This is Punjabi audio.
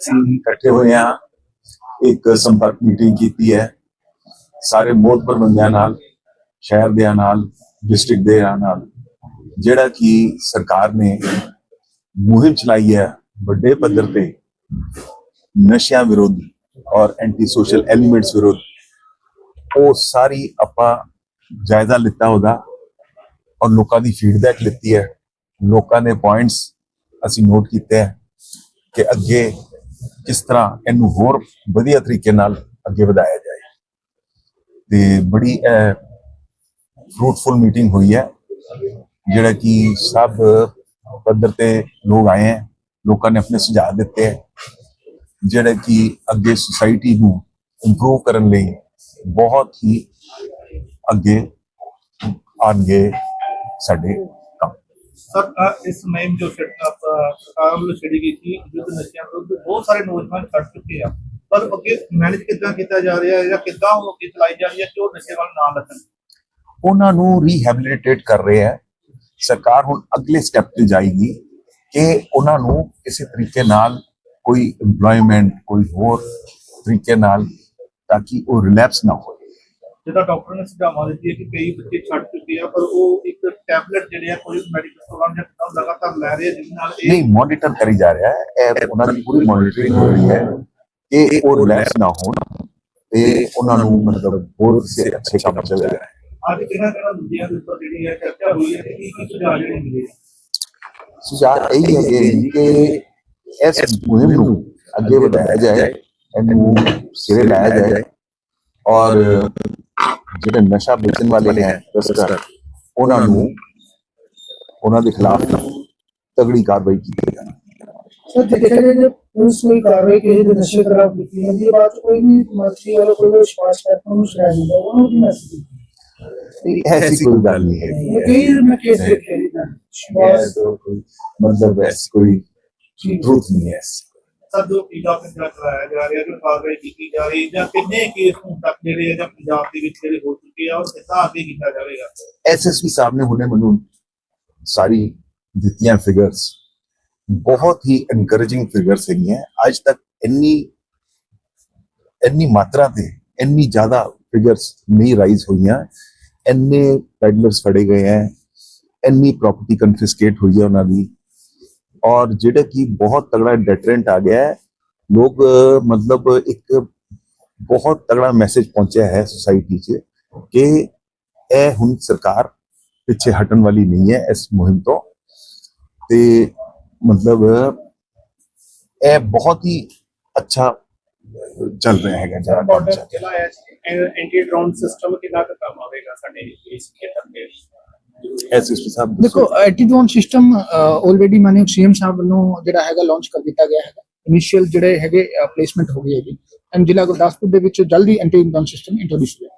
ਅਸੀਂ ਇਕੱਠੇ ਹੋਏ ਹਾਂ। ਇੱਕ ਸੰਪਰਕ ਮੀਟਿੰਗ ਕੀਤੀ ਹੈ। ਸਾਰੇ ਮੋਹਤਬਰ ਬੰਦਿਆਂ ਨਾਲ, ਸ਼ਹਿਰ ਦੇ ਨਾਲ ਡਿਸਟ੍ਰਿਕਟ ਦੇ ਨਾਲ, ਜਿਹੜਾ ਕਿ ਸਰਕਾਰ ਨੇ ਮੁਹਿੰਮ ਚਲਾਈ ਹੈ ਵੱਡੇ ਪੱਧਰ ਤੇ ਨਸ਼ਿਆਂ ਵਿਰੁੱਧ ਔਰ ਐਂਟੀ ਸੋਸ਼ਲ ਐਲੀਮੈਂਟਸ ਵਿਰੁੱਧ, ਉਹ ਸਾਰੀ ਆਪਾਂ ਜਾਇਜ਼ਾ ਲਿੱਤਾ ਉਹਦਾ ਔਰ ਲੋਕਾਂ ਦੀ ਫੀਡਬੈਕ ਲਿੱਤੀ ਹੈ। ਲੋਕਾਂ ਦੇ ਪੁਆਇੰਟਸ ਅਸੀਂ ਨੋਟ ਕੀਤੇ ਹੈ ਕਿ ਅੱਗੇ ਕਿਸ ਤਰ੍ਹਾਂ ਇਹਨੂੰ ਹੋਰ ਵਧੀਆ ਤਰੀਕੇ ਨਾਲ ਅੱਗੇ ਵਧਾਇਆ ਜਾਏ। ਤੇ ਬੜੀ ਫਰੂਟਫੁਲ ਮੀਟਿੰਗ ਹੋਈ ਹੈ, ਜਿਹੜਾ ਕਿ ਸਭ ਪੱਧਰ ਤੇ ਲੋਕ ਆਏ ਹੈ, ਲੋਕਾਂ ਨੇ ਆਪਣੇ ਸੁਝਾਅ ਦਿੱਤੇ ਹੈ, ਜਿਹੜੇ ਕਿ ਅੱਗੇ ਸੁਸਾਇਟੀ ਨੂੰ ਇੰਪਰੂਵ ਕਰਨ ਲਈ ਬਹੁਤ ਹੀ ਅੱਗੇ ਆਣਗੇ ਸਾਡੇ ਕੰਮ। ਸਰ ਇਸ ਮੁਹਿੰਮ ਜੋ ਸਰਕਾਰ ਵੱਲੋਂ ਛੇੜੀ ਗਈ ਸੀ ਯੁੱਧ ਨਸ਼ਿਆਂ ਵਿਰੁੱਧ ਬਹੁਤ ਸਾਰੇ ਨੌਜਵਾਨ ਛੱਡ ਚੁੱਕੇ ਆ। ਪਰ ਅੱਗੇ ਮੈਨੇਜ ਕਿੱਦਾਂ ਕੀਤਾ ਜਾ ਰਿਹਾ ਹੈ ਜਾਂ ਕਿੱਦਾਂ ਉਹ ਅੱਗੇ ਚਲਾਈ ਜਾ ਰਹੀ ਹੈ ਕਿ ਉਹ ਨਸ਼ੇ ਵੱਲ ਨਾ ਲੱਗਣ। ਉਹਨਾਂ ਨੂੰ ਰੀਹੈਬਿਲਿਟੇਟ ਕਰ ਰਹੇ ਹੈ। ਸਰਕਾਰ ਹੁਣ ਅਗਲੇ ਸਟੈਪ ਤੇ ਜਾਏਗੀ ਕਿ ਉਹਨਾਂ ਨੂੰ ਕਿਸੇ ਤਰੀਕੇ ਨਾਲ ਕੋਈ EMPLOYMENT ਕੋਈ ਹੋਰ ਤਰੀਕੇ ਨਾਲ ਤਾਂ ਕਿ ਉਹ ਰਿਲੈਪਸ ਨਾ ਹੋਵੇ ਜਿੱਦਾਂ ਡਾਕਟਰ ਨੇ ਸੁਝਾਵਾਂ ਦਿੱਤੀ ਹੈ ਕਿ ਕਈ ਬੱਚੇ ਛੱਡ ਚੁੱਕੇ ਆ ਪਰ ਉਹ ਇੱਕ ਟੈਬਲੇਟ ਜਿਹੜੇ ਆ ਕੋਈ ਮੈਡੀਕਲ ਸਟੋਰਾਂ ਜਾਂ ਕਿਤਾਬ ਲਗਾਤਾਰ ਲੈ ਰਹੇ ਜਿਹਦੇ ਨਾਲ ਇਹ ਨਹੀਂ ਮੋਨੀਟਰ ਕਰੀ ਜਾ ਰਿਹਾ ਹੈ। ਇਹ ਉਹਨਾਂ ਦੀ ਪੂਰੀ ਮੋਨੀਟਰਿੰਗ ਹੋ ਰਹੀ ਹੈ। ਕਿ ਉਹ ਰਿਲੈਕਸ ਨਾ ਹੋਣ। ਤੇ ਉਹਨਾਂ ਨੂੰ ਮਤਲਬ ਹੋਰ ਸੇ ਅੱਛੇ ਕੰਮ ਚੱਲ ਰਿਹਾ ਹੈ ਅੱਜ ਕਿਹਨਾਂ ਕਿਹਨਾਂ ਦੂਜਿਆਂ ਦੇ ਉੱਪਰ ਜਿਹੜੀ ਹੈ ਚਰਚਾ ਹੋਈ ਹੈ ਕੀ ਕੀ ਸੁਝਾਅ ਜਿਹੜੇ ਮਿਲੇ? ਸੁਝਾਅ ਇਹ ਹੈ ਕਿ ਇਸ ਮੁਹਿੰਮ ਨੂੰ ਅੱਗੇ ਵਧਾਇਆ ਜਾਏ ਇਹਨੂੰ ਸਿਰੇ ਲਾਇਆ ਜਾਏ ਔਰ ਜਿਹੜੇ ਨਸ਼ਾ ਵੇਚਣ ਵਾਲੇ ਹੈ ਤਸਕਰ ਉਹਨਾਂ ਨੂੰ ਉਹਨਾਂ ਦੇ ਖਿਲਾਫ ਤਗੜੀ ਕਾਰਵਾਈ ਕੀਤੀ ਜਾਏ ਸਰ ਦੇਖਿਆ ਜਾਏ ਜੇ ਪੁਲਿਸ ਕੋਈ ਕਾਰਵਾਈ ਕੀਤੀ ਤੇ ਨਸ਼ੇ ਖਿਲਾਫ ਕੀਤੀ ਜਾਂਦੀ ਹੈ ਬਾਅਦ 'ਚ ਕੋਈ ਵੀ ਮਰਜ਼ੀ ਵਾਲਾ ਕੋਈ ਵੀ ਵਿਸ਼ਵਾਸ ਕਰਤਾ ਉਹਨੂੰ ਛੁਡਾ ਦਿੰਦਾ ਉਹਨੂੰ ਕੀ ਮੈਸੇਜ ਨਹੀਂ, ਐਸੀ ਕੋਈ ਗੱਲ ਨਹੀਂ ਹੈ ਕਈ ਮੈਂ ਕੇਸ ਦੇਖੇ ਜੀ ਵਿਸ਼ਵਾਸ ਮਤਲਬ ਐਸੀ ਕੋਈ ਟਰੂਥ ਨਹੀਂ ਹੈ ਐਸੀ। ਸਰ ਜੋ ਪੀਜਾ ਪੰਜਾਬ ਚਲਾਇਆ ਜਾ ਰਿਹਾ ਜੋ ਕਾਰਵਾਈ ਕੀਤੀ ਜਾ ਰਹੀ ਜਾਂ ਕਿੰਨੇ ਕੇਸ ਹੁਣ ਤੱਕ ਜਿਹੜੇ ਆ ਜਾਂ ਪੰਜਾਬ ਦੇ ਵਿੱਚ ਜਿਹੜੇ ਹੋ ਚੁੱਕੇ ਆ ਔਰ ਕਿੱਦਾਂ ਅੱਗੇ ਕੀਤਾ ਜਾਵੇਗਾ ਐਸਐਸਪੀ ਸਾਹਿਬ ਨੇ ਹੁਣੇ ਮੈਨੂੰ ਸਾਰੀ ਦਿੱਤੀਆਂ ਫਿਗਰਸ ਬਹੁਤ ਹੀ ਐਨਕਰੇਜਿੰਗ ਫਿਗਰਸ ਹੈਗੀਆਂ ਅੱਜ ਤੱਕ ਇੰਨੀ ਇੰਨੀ ਮਾਤਰਾ ਤੇ ਇੰਨੀ ਜ਼ਿਆਦਾ ਫਿਗਰਸ ਨਹੀਂ ਰਾਈਜ਼ ਹੋਈਆਂ ਇੰਨੇ ਪੈਡਲਰਸ ਫੜੇ ਗਏ ਹੈ ਇੰਨੀ ਪ੍ਰਾਪਰਟੀ ਕਨਫਿਸਕੇਟ ਹੋਈ ਹੈ ਉਹਨਾਂ ਦੀ ਔਰ ਜਿਹੜਾ ਕਿ ਬਹੁਤ ਤਗੜਾ ਡੈਟਰੈਂਟ ਆ ਗਿਆ ਹੈ, ਲੋਕ, ਮਤਲਬ ਇੱਕ ਬਹੁਤ ਤਗੜਾ ਮੈਸੇਜ ਪਹੁੰਚਿਆ ਹੈ ਸੋਸਾਇਟੀ 'ਚ ਕਿ ਇਹ ਹੁਣ ਸਰਕਾਰ ਪਿੱਛੇ ਹਟਣ ਵਾਲੀ ਨਹੀਂ ਹੈ ਇਸ ਮੁਹਿੰਮ ਤੋਂ ਤੇ ਮਤਲਬ ਇਹ ਬਹੁਤ ਹੀ ਅੱਛਾ ਚੱਲ ਰਿਹਾ ਹੈਗਾ ਜਿਹੜਾ ਕੰਮ ਚੱਲ ਹੈ ਐਂਟੀ ਡਰੋਨ ਸਿਸਟਮ ਕਿੰਨਾ ਕੰਮ ਆਵੇਗਾ ਸਾਡੇ ਇਸ ਖੇਤਰ ਦੇ ਐਸਐਸਪੀ ਸਾਹਿਬ। ਦੇਖੋ ਸਿਸਟਮ ਆਲਰੇਡੀ ਮਾਨਯੋਗ ਸੀਐਮ ਸਾਹਿਬ ਵੱਲੋਂ ਜਿਹੜਾ ਹੈਗਾ ਲਾਂਚ ਕਰ ਦਿੱਤਾ ਗਿਆ ਹੈਗਾ। ਇਨੀਸ਼ੀਅਲ ਜਿਹੜੇ ਹੈਗੇ ਪਲੇਸਮੈਂਟ ਹੋ ਗਈ ਹੈਗੀ। ਐਂਡ ਜ਼ਿਲ੍ਹਾ ਗੁਰਦਾਸਪੁਰ ਦੇ ਵਿੱਚ ਜਲਦੀ ਐਂਟੀ ਡਰੋਨ ਸਿਸਟਮ ਇੰਟਰੋਡਿਊਸ ਹੋਇਆ।